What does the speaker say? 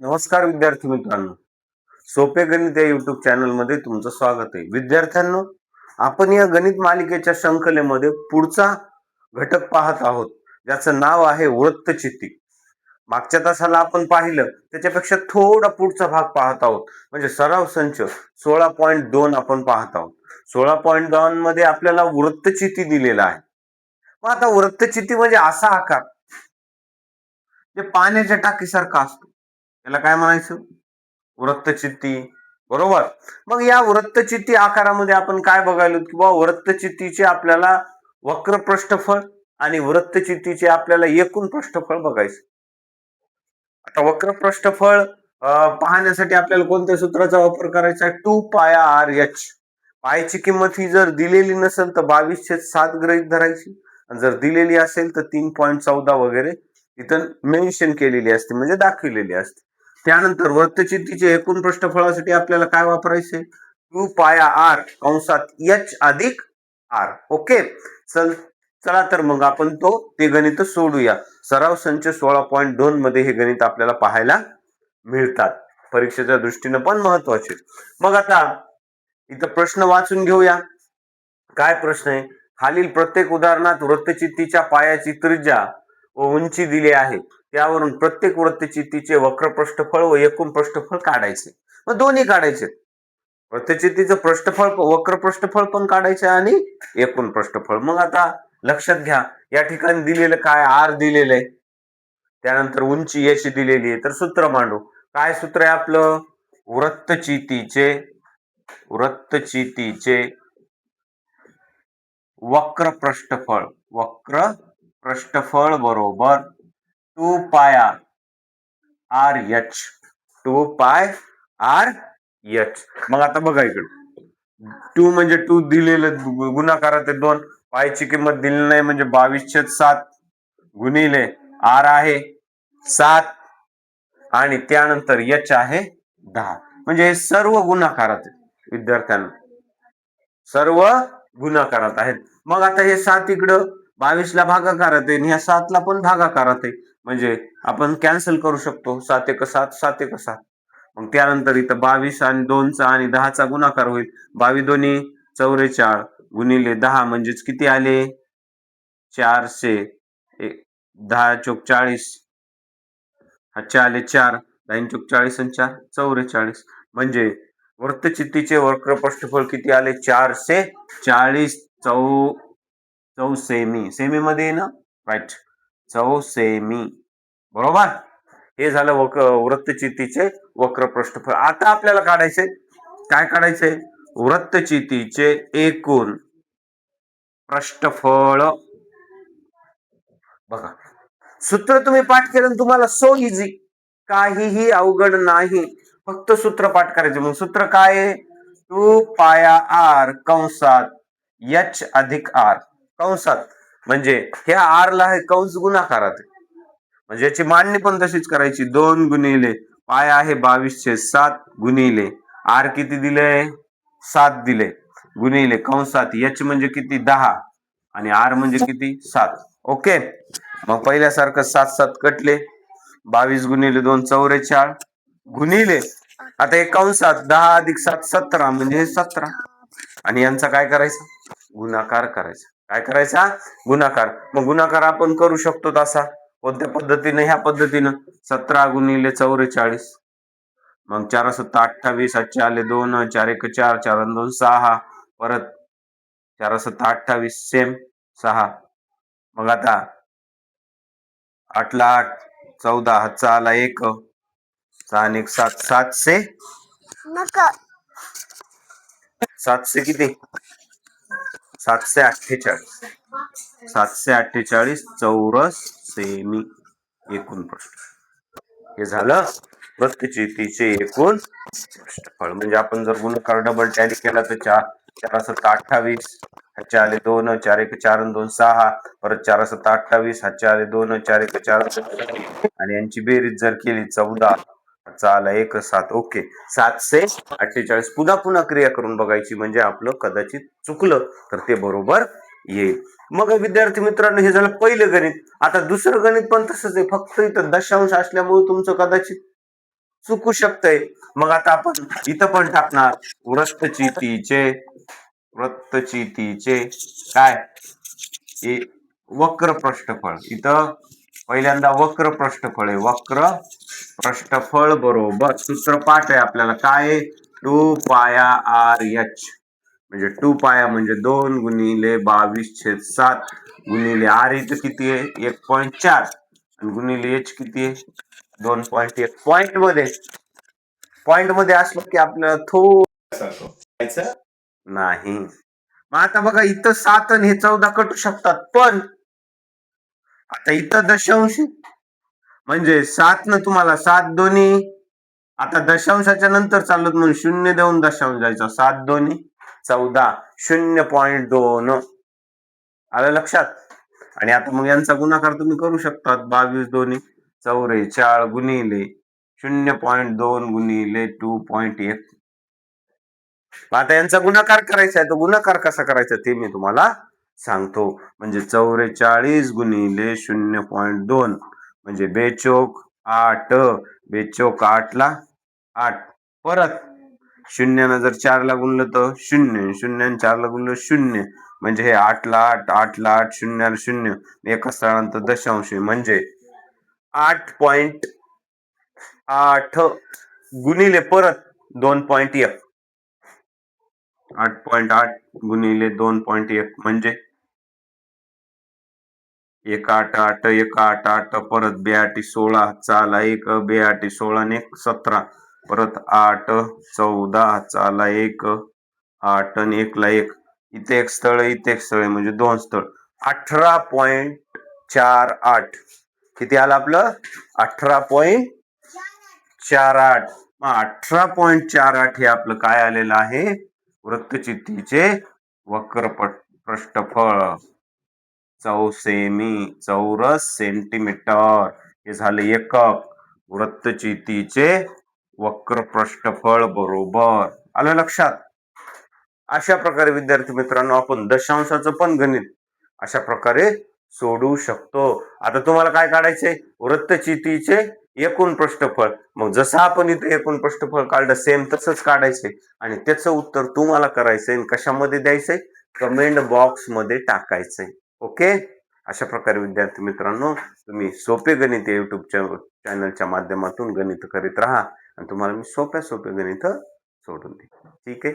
नमस्कार विद्यार्थी मित्रांनो. सोपे गणित या युट्यूब चॅनलमध्ये तुमचं स्वागत आहे. विद्यार्थ्यांनो आपण या गणित मालिकेच्या श्रंखलेमध्ये पुढचा घटक पाहत आहोत. ज्याचं नाव आहे वृत्तचित्ती. मागच्या तासाला आपण पाहिलं त्याच्यापेक्षा थोडा पुढचा भाग पाहत आहोत. म्हणजे सराव संच सोळा पॉईंट दोन आपण पाहत आहोत. सोळा पॉईंट दोन मध्ये आपल्याला वृत्तचिती दिलेला आहे. मग आता वृत्तचिती म्हणजे असा आकार जे पाण्याच्या टाकीसारखा असतो. याला काय म्हणायचं? वृत्तचित्ती. बरोबर? मग या वृत्तचित्ती आकारामध्ये आपण काय बघायलो? की बाबा वृत्तचित्तीचे आपल्याला वक्र पृष्ठफळ आणि वृत्तचित्तीचे आपल्याला एकूण पृष्ठफळ बघायचं. आता वक्र पृष्ठफळ पाहण्यासाठी आपल्याला कोणत्या सूत्राचा वापर करायचा आहे? टू पाया आर एच. पायाची किंमत ही जर दिलेली नसेल तर बावीस छेद सात ग्रहित धरायची. आणि जर दिलेली असेल तर तीन पॉईंट चौदा वगैरे इथं मेन्शन केलेली असते म्हणजे दाखविलेली असते. त्यानंतर वृत्तचिंतीचे एकूण पृष्ठफळासाठी आपल्याला काय वापरायचे? टू पाया आर कंसात एच अधिक आर. ओके. चल चला तर मग आपण तो ते गणित सोडूया. सराव संच सोळा पॉईंट दोन मध्ये हे गणित आपल्याला पाहायला मिळतात. परीक्षेच्या दृष्टीनं पण महत्त्वाचे. मग आता इथं प्रश्न वाचून घेऊया. काय प्रश्न आहे? खालील प्रत्येक उदाहरणात वृत्तचित्तीच्या पायाची त्रिज्या व उंची दिली आहे. त्यावरून प्रत्येक वृत्तचित्तीचे वक्र पृष्ठफळ व एकूण पृष्ठफळ काढायचे. मग दोन्ही काढायचे. वृत्तचितीचं पृष्ठफळ वक्र पृष्ठफळ पण काढायचे आणि एकूण पृष्ठफळ. मग आता लक्षात घ्या या ठिकाणी दिलेलं काय आर दिलेलं आहे? त्यानंतर उंची याची दिलेली आहे. तर सूत्र मांडू. काय सूत्र आहे आपलं? वृत्तचितीचे वृत्तचितीचे वक्र पृष्ठफळ. वक्र पृष्ठफळ बरोबर two pi r r H two pi r H मग आता बघा इकडे. टू म्हणजे टू दिलेलं गुणाकारात आहे दोन. पायची किंमत दिली नाही म्हणजे बावीस छेद सात गुणिले आर आहे सात. आणि त्यानंतर एच आहे दहा. म्हणजे हे सर्व गुणाकारात विद्यार्थ्यांना. सर्व गुणाकारात आहेत. मग आता हे सात इकडं बावीसला भागाकारात आहे आणि ह्या सातला पण भागाकारात आहे म्हणजे आपण कॅन्सल करू शकतो सात एक सात सात एक सात. मग त्यानंतर इथं बावीस आणि दोनचा आणि दहाचा गुणाकार होईल. बावीस दोन्ही चौवेचाळ गुणिले दहा म्हणजेच किती आले? चारशे दहा चोक चाळीस. हातच्या आले चार. दहा चोक चाळीस आणि चार चौवेचाळीस म्हणजे वृत्तचित्तीचे वक्र पृष्ठफळ किती आले? चारशे चाळीस चौ चौ सेमी सेमी मध्ये ना? राईट चौसेमी. बरोबर? हे झालं वक वृत्तचितीचे वक्र पृष्ठफळ. आता आपल्याला काढायचे काय काढायचे वृत्तचितीचे एकूण पृष्ठफळ. बघा. सूत्र तुम्ही पाठ केलं आणि तुम्हाला सो इझी काहीही अवघड नाही. फक्त सूत्र पाठ करायचे. मग सूत्र काय आहे? टू पाया आर कंसात एच अधिक आर. कंसात. म्हणजे ह्या आर ला हे कंस गुणाकारात म्हणजे याची मांडणी पण तशीच करायची. दोन गुणिले पाय आहे बावीसशे सात गुणिले आर किती दिले? सात दिले. गुणिले कंसात याची म्हणजे किती? दहा. आणि आर म्हणजे किती? सात. ओके? मग पहिल्यासारखं सात सात कटले. बावीस गुणिले दोन चौरेचाळ. गुणिले आता एक कंसात दहा अधिक सात सतरा म्हणजे हे सतरा. आणि यांचा काय करायचा? गुणाकार करायचा. काय करायचा गुणाकार. मग गुणाकार आपण करू शकतो तसा. कोणत्या पद्धतीने? ह्या पद्धतीनं. सतरा गुणिले चौवेचाळीस मग चार सत्ता अठ्ठावीस आठशे आले दोन चार एक चार चार दोन सहा. परत चार सत्ता अठ्ठावीस सेम सहा. मग आता आठला आठ चौदा हातचा आला एक. सहा एक सात. सातशे? सातशे किती? सातशे अठ्ठेचाळीस. सातशे अठ्ठेचाळीस चौरस सेमी एकूण पृष्ठ हे झालं वृत्तचितीचे एकूण पृष्ठफळ म्हणजे आपण जर गुणकार डबल टॅली केला तर चार चार सत्ता अठ्ठावीस हातचे आले दोन चार एक चार दोन सहा परत चार सत्ता अठ्ठावीस हातचे आले दोन चार एक चार. आणि यांची बेरीज जर केली चौदा आला एक सात ओके. सातशे अठ्ठेचाळीस. पुन्हा पुन्हा क्रिया करून बघायची म्हणजे आपलं कदाचित चुकलं तर ते बरोबर येईल. मग विद्यार्थी मित्रांनो हे झालं पहिलं गणित. आता दुसरं गणित पण तसंच आहे. फक्त इथं दशांश असल्यामुळे तुमचं कदाचित चुकू शकतंय. मग आता आपण इथं पण टाकणार. वृत्तचितीचे वृत्तचितीचे काय? हे वक्र पृष्ठफळ इथं पहिल्यांदा वक्र पृष्ठफळ आहे. वक्र पृष्ठफळ बरोबर सूत्रपाठ आहे आपल्याला. काय टू पाया आर एच. म्हणजे टू पाया म्हणजे दोन गुणिले बावीस छेद सात गुणिले आर इथं किती आहे? एक पॉईंट चार. आणि गुणिले एच किती आहे? दोन पॉईंट एक. पॉईंटमध्ये. पॉईंटमध्ये असलं की आपल्याला थोडं नाही. मग आता बघा इथं सात आणि हे चौदा कटू शकतात पण आता इथं दशांश म्हणजे सात न तुम्हाला सात दोन्ही. आता दशांशाच्या नंतर चालत म्हणून शून्य देऊन दशांश जायचा सात दोन्ही चौदा शून्य पॉईंट दोन. आलं लक्षात? आणि आता मग यांचा गुणाकार तुम्ही करू शकतात. बावीस दोन्ही चौरे चार गुणिले शून्य पॉईंट दोन गुणिले टू पॉईंट एक. आता यांचा गुणाकार करायचा आहे. तो गुणाकार कसा करायचा ते मी तुम्हाला सांगतो. म्हणजे चौवेचाळीस गुणिले शून्य पॉईंट दोन. म्हणजे बेचोक आठ बेचोक आठला आठ. परत शून्यानं जर चारला गुणलं तर शून्य शून्यानं चारला गुणलं शून्य. म्हणजे हे आठला आठ आठला आठ शून्याला शून्य. एका स्थळांत दशांश म्हणजे आठ पॉइंट आठ गुणिले परत दोन पॉइंट एक. आठ पॉइंट आठ गुणिले दोन पॉइंट एक. म्हणजे एक आठ आठ एक आठ आठ परत बेआटी सोळा चाला एक बेआटी सोळा आणि एक सतरा. परत आठ चौदा चाला एक आठ आणि एकला एक. इथे एक स्थळ इथे एक स्थळ म्हणजे दोन स्थळ. अठरा पॉइंट चार आठ. किती आलं आपलं? अठरा पॉइंट चार आठ. मग अठरा पॉइंट चार आठ हे आपलं काय आलेलं आहे? वृत्तचित्तीचे वक्रपट पृष्ठफळ चौसेमी चौरस सेंटीमीटर. हे झाले एकक. वृत्तचितीचे वक्र पृष्ठफळ बरोबर. आलं लक्षात? अशा प्रकारे विद्यार्थी मित्रांनो आपण दशांशाचं पण गणित अशा प्रकारे सोडू शकतो. आता तुम्हाला काय काढायचंय? वृत्तचितीचे एकूण पृष्ठफळ. मग जसं आपण इथे एकूण पृष्ठफळ काढलं सेम तसंच काढायचे आणि त्याचं उत्तर तुम्हाला करायचंय आणि कशामध्ये द्यायचंय? कमेंट बॉक्समध्ये टाकायचंय. ओके? अशा प्रकारे विद्यार्थी मित्रांनो तुम्ही सोपे गणित या चॅनलच्या माध्यमातून गणित करीत राहा आणि तुम्हाला मी सोप्या सोपे गणित सोडून देईन. ठीक आहे?